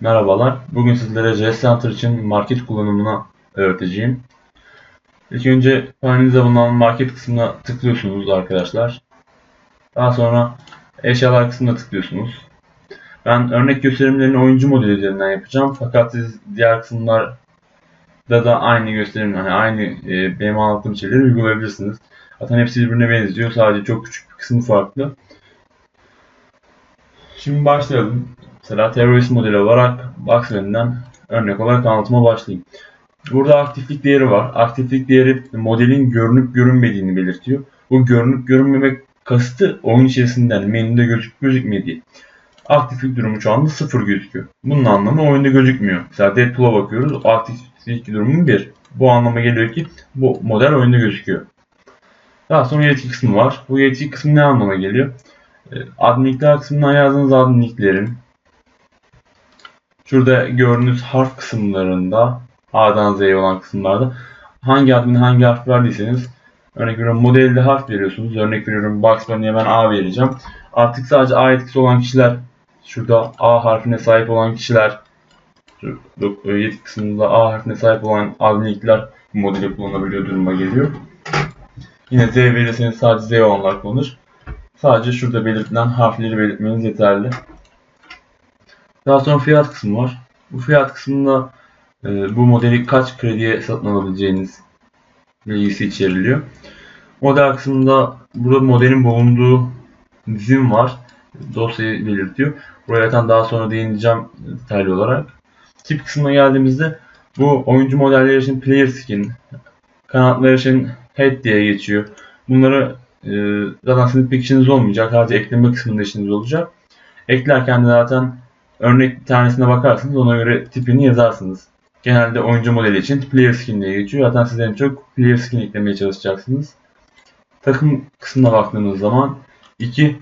Merhabalar. Bugün sizlere JS Center için market kullanımını öğreteceğim. İlk önce panelinizde bulunan market kısmına tıklıyorsunuz arkadaşlar. Daha sonra eşyalar kısmına tıklıyorsunuz. Ben örnek gösterimlerini oyuncu modeli üzerinden yapacağım. Fakat siz diğer kısımlarda da aynı gösterim, hani aynı e, benim anlattığım şeyleri uygulayabilirsiniz. Zaten hepsi birbirine benziyor. Sadece çok küçük bir kısmı farklı. Şimdi başlayalım. Mesela terörist modeli olarak Boxman'den örnek olarak anlatıma başlayayım. Burada aktiflik değeri var. Aktiflik değeri modelin görünüp görünmediğini belirtiyor. Bu görünüp görünmemek kastı oyun içerisinden menüde gözüküp gözükmediği. Aktiflik durumu şu anda sıfır gözüküyor. Bunun anlamı oyunda gözükmüyor. Mesela Deadpool'a bakıyoruz. Aktiflik durumu 1. Bu anlama geliyor ki bu model oyunda gözüküyor. Daha sonra yetki kısmı var. Bu yetki kısmı ne anlama geliyor? Ee, Adminlikler kısmından yazdığınız adminliklerin şurada gördüğünüz harf kısımlarında A'dan Z'ye olan kısımlarda hangi admin hangi harf verdiyseniz örnek veriyorum modelde harf veriyorsunuz. Örnek veriyorum Bugs Bunny'e ben A vereceğim. Artık sadece A etkisi olan kişiler şurada A harfine sahip olan kişiler yetki kısmında A harfine sahip olan adminlikler modeli kullanabiliyor duruma geliyor. Yine Z verirseniz sadece Z olanlar kullanır. Sadece şurada belirtilen harfleri belirtmeniz yeterli. Daha sonra fiyat kısmı var. Bu fiyat kısmında e, bu modeli kaç krediye satın alabileceğiniz bilgisi içeriliyor. Model kısmında burada modelin bulunduğu dizim var. Dosyayı belirtiyor. Buraya zaten daha sonra değineceğim detaylı olarak. Tip kısmına geldiğimizde bu oyuncu modelleri için player skin, kanatlar için head diye geçiyor. Bunları e, zaten sizin pek işiniz olmayacak. Sadece ekleme kısmında işiniz olacak. Eklerken de zaten örnek bir tanesine bakarsınız. Ona göre tipini yazarsınız. Genelde oyuncu modeli için player skin diye geçiyor. Zaten siz en çok player skin eklemeye çalışacaksınız. Takım kısmına baktığımız zaman 2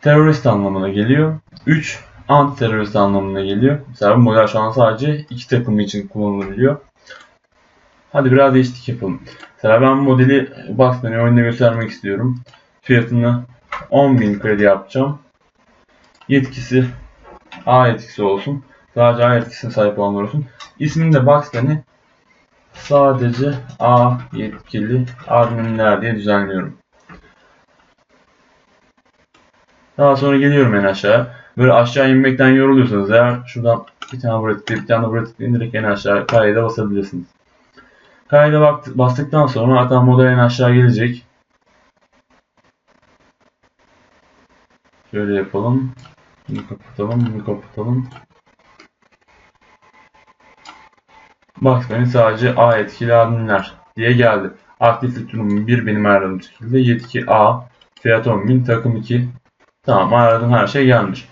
terörist anlamına geliyor. 3 anti terörist anlamına geliyor. Mesela bu model şu an sadece iki takım için kullanılabiliyor. Hadi biraz değişiklik yapalım. Mesela ben bu modeli Boxman'ı oyunda göstermek istiyorum. Fiyatını 10.000 kredi yapacağım. Yetkisi A yetkisi olsun. Sadece A yetkisine sahip olanlar olsun. İsmini de Boxman'ı sadece A yetkili adminler diye düzenliyorum. Daha sonra geliyorum en aşağı. Böyle aşağı inmekten yoruluyorsanız eğer şuradan bir tane buraya tıklayıp bir tane buraya tıklayın direkt en aşağı kayda basabilirsiniz. Kayda bastıktan sonra zaten model en aşağı gelecek. Şöyle yapalım. Bunu kapatalım, bunu kapatalım. Beni sadece A etkili adminler diye geldi. Aktiflik durumu 1 benim ayarladığım şekilde. Yetki A, fiyat 10.000, takım 2. Tamam ayarladığım her şey gelmiş.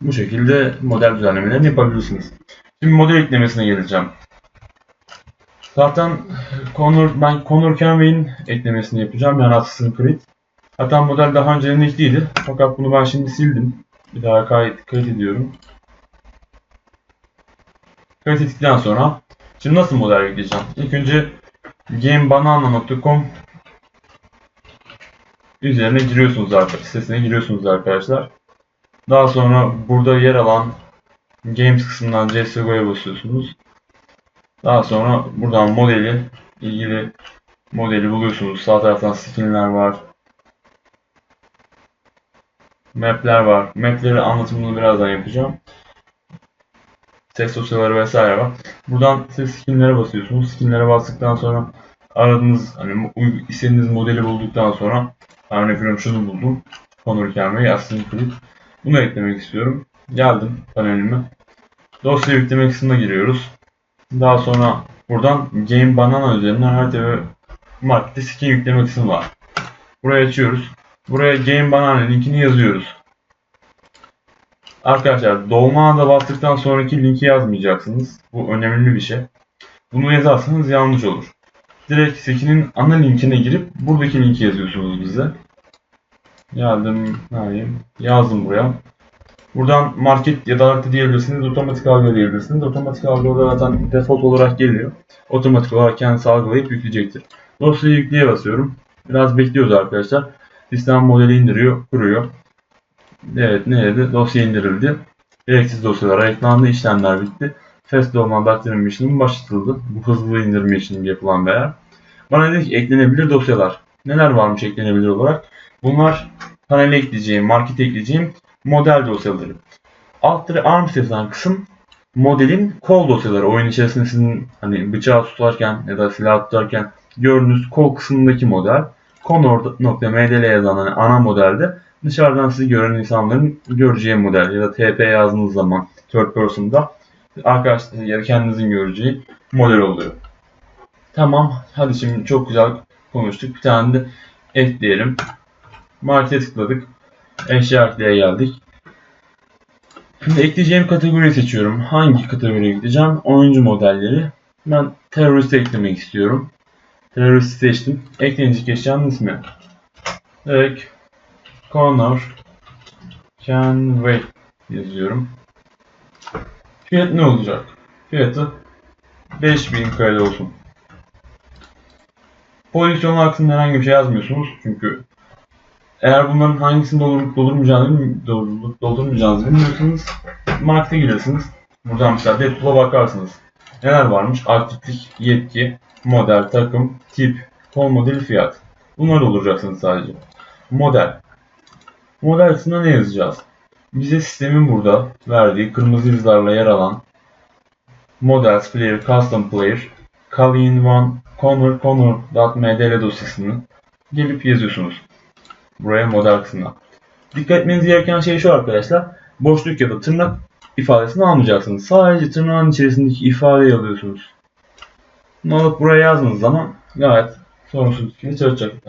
Bu şekilde model düzenlemelerini yapabilirsiniz. Şimdi model eklemesine geleceğim. Zaten Connor, ben Connor Kenway'in eklemesini yapacağım. Yani Assassin's Creed. Zaten model daha önce ekliydi. Fakat bunu ben şimdi sildim. Bir daha kayıt, kayıt ediyorum. Kayıt ettikten sonra şimdi nasıl model yükleyeceğim? İlk önce gamebanana.com üzerine giriyorsunuz arkadaşlar. Sitesine giriyorsunuz arkadaşlar. Daha sonra burada yer alan Games kısmından CSGO'ya basıyorsunuz. Daha sonra buradan modeli ilgili modeli buluyorsunuz. Sağ taraftan skinler var. Map'ler var. Map'leri anlatımını birazdan yapacağım. Ses dosyaları vesaire var. Buradan siz skinlere basıyorsunuz. Skinlere bastıktan sonra aradığınız hani istediğiniz modeli bulduktan sonra örnek veriyorum şunu buldum. Connor Kenway Assassin's Creed. Bunu eklemek istiyorum. Geldim panelime. Dosya yükleme kısmına giriyoruz. Daha sonra buradan Game Banana üzerinden harita ve markette skin yükleme kısmı var. Burayı açıyoruz. Buraya Game Banana linkini yazıyoruz. Arkadaşlar doğma anda bastıktan sonraki linki yazmayacaksınız. Bu önemli bir şey. Bunu yazarsanız yanlış olur. Direkt skin'in ana linkine girip buradaki linki yazıyorsunuz bize. Geldim. Hayır. Yazdım buraya. Buradan market ya da harita diyebilirsiniz. Otomatik algı diyebilirsiniz. Otomatik algı zaten default olarak geliyor. Otomatik olarak kendisi algılayıp yükleyecektir. Dosyayı yükleye basıyorum. Biraz bekliyoruz arkadaşlar. Sistem modeli indiriyor, kuruyor. Evet nerede? Dosya indirildi. Gereksiz dosyalar eklendi, işlemler bitti. Fast olman baktırım işlemi başlatıldı. Bu hızlı indirme işlemi yapılan bir. Bana dedi ki eklenebilir dosyalar. Neler varmış eklenebilir olarak? Bunlar panele ekleyeceğim, market ekleyeceğim model dosyaları. Altta ARM yazan kısım modelin kol dosyaları. Oyun içerisinde sizin hani bıçağı tutarken ya da silah tutarken gördüğünüz kol kısmındaki model. Conor.mdl yazan hani ana modelde dışarıdan sizi gören insanların göreceği model ya da TP yazdığınız zaman third person'da arkadaşlar ya kendinizin göreceği model oluyor. Tamam. Hadi şimdi çok güzel konuştuk. Bir tane de ekleyelim. Markete tıkladık. Eşya ekleye geldik. Şimdi ekleyeceğim kategoriyi seçiyorum. Hangi kategoriye gideceğim? Oyuncu modelleri. Ben terörist eklemek istiyorum. Terörist seçtim. Eklenecek eşyanın ismi. Direkt Connor Canway yazıyorum. Fiyat ne olacak? Fiyatı 5000 kredi olsun. Pozisyon hakkında herhangi bir şey yazmıyorsunuz. Çünkü eğer bunların hangisini doldurup doldurmayacağını, doldurmayacağınızı bilmiyorsanız markete girirsiniz. Buradan mesela Deadpool'a bakarsınız. Neler varmış? Aktiflik, yetki, model, takım, tip, kol modeli, fiyat. Bunları dolduracaksınız sadece. Model. Model kısmında ne yazacağız? Bize sistemin burada verdiği kırmızı yıldızlarla yer alan Models Player, Custom Player, Colleen One, Connor, Connor.mdl dosyasını gelip yazıyorsunuz. Buraya model kısmına. Dikkat etmeniz gereken şey şu arkadaşlar. Boşluk ya da tırnak ifadesini almayacaksınız. Sadece tırnağın içerisindeki ifadeyi alıyorsunuz. Bunu alıp buraya yazdığınız zaman gayet sorunsuz bir şekilde.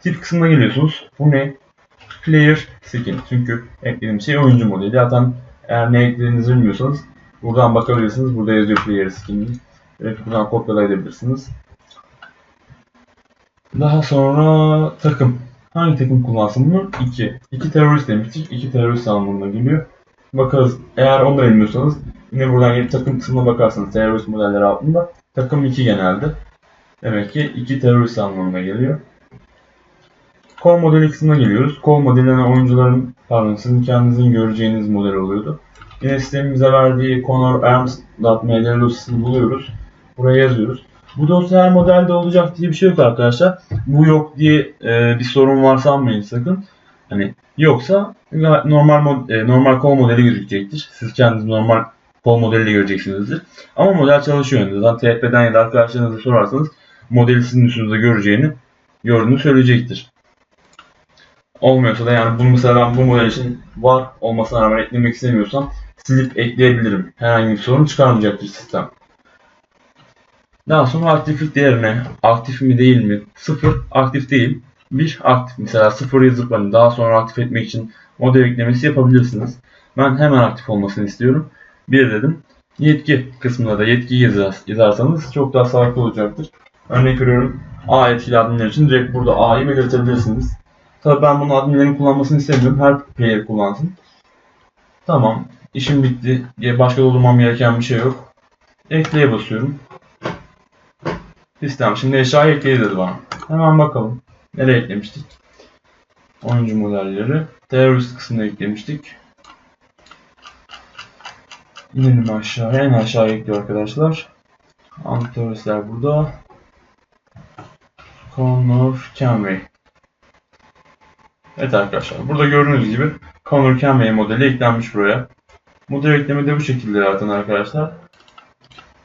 Tip kısmına geliyorsunuz. Bu ne? Player skin. Çünkü eklediğim şey oyuncu modeli. Zaten eğer ne eklediğinizi bilmiyorsanız buradan bakabilirsiniz. Burada yazıyor player skin. Evet, buradan kopyalayabilirsiniz. Daha sonra takım. Hangi takım kullansın bunu? 2. 2 terörist demiştik. 2 terörist anlamına geliyor. Bakarız. Eğer onu da bilmiyorsanız yine buradan gelip takım kısmına bakarsanız terörist modelleri altında takım 2 genelde. Demek ki 2 terörist anlamına geliyor. Kol modeli kısmına geliyoruz. Kol modeline oyuncuların pardon sizin kendinizin göreceğiniz model oluyordu. Yine sistemimize verdiği Conor Arms.mdl dosyasını buluyoruz. Buraya yazıyoruz. Bu dosya her modelde olacak diye bir şey yok arkadaşlar. Bu yok diye e, bir sorun var sanmayın sakın. Hani yoksa normal mod, e, normal kol modeli gözükecektir. Siz kendiniz normal kol modeliyle göreceksinizdir. Ama model çalışıyor. Zaten TF'den ya da arkadaşlarınıza sorarsanız modeli sizin üstünüzde göreceğini gördüğünü söyleyecektir. Olmuyorsa da yani bunu mesela ben bu model için var olmasına rağmen eklemek istemiyorsam silip ekleyebilirim. Herhangi bir sorun çıkarmayacaktır sistem. Daha sonra aktiflik değerine aktif mi değil mi? 0 aktif değil. 1 aktif. Mesela 0 yazıp daha sonra aktif etmek için model eklemesi yapabilirsiniz. Ben hemen aktif olmasını istiyorum. 1 dedim. Yetki kısmında da yetki yazar, yazarsanız çok daha sağlıklı olacaktır. Örnek veriyorum A yetkili adminler için direkt burada A'yı belirtebilirsiniz. Tabi ben bunu adminlerin kullanmasını istemiyorum. Her player kullansın. Tamam. İşim bitti. Başka doldurmam gereken bir şey yok. Ekleye basıyorum. Sistem şimdi eşyayı ekleye dedi bana. Hemen bakalım. Nereye eklemiştik? Oyuncu modelleri. Terörist kısmına eklemiştik. İnelim aşağıya. En aşağıya ekliyor arkadaşlar. Antiteröristler burada. Connor Canway. Evet arkadaşlar. Burada gördüğünüz gibi Connor Canway modeli eklenmiş buraya. Model ekleme de bu şekilde zaten arkadaşlar.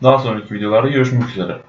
Daha sonraki videolarda görüşmek üzere.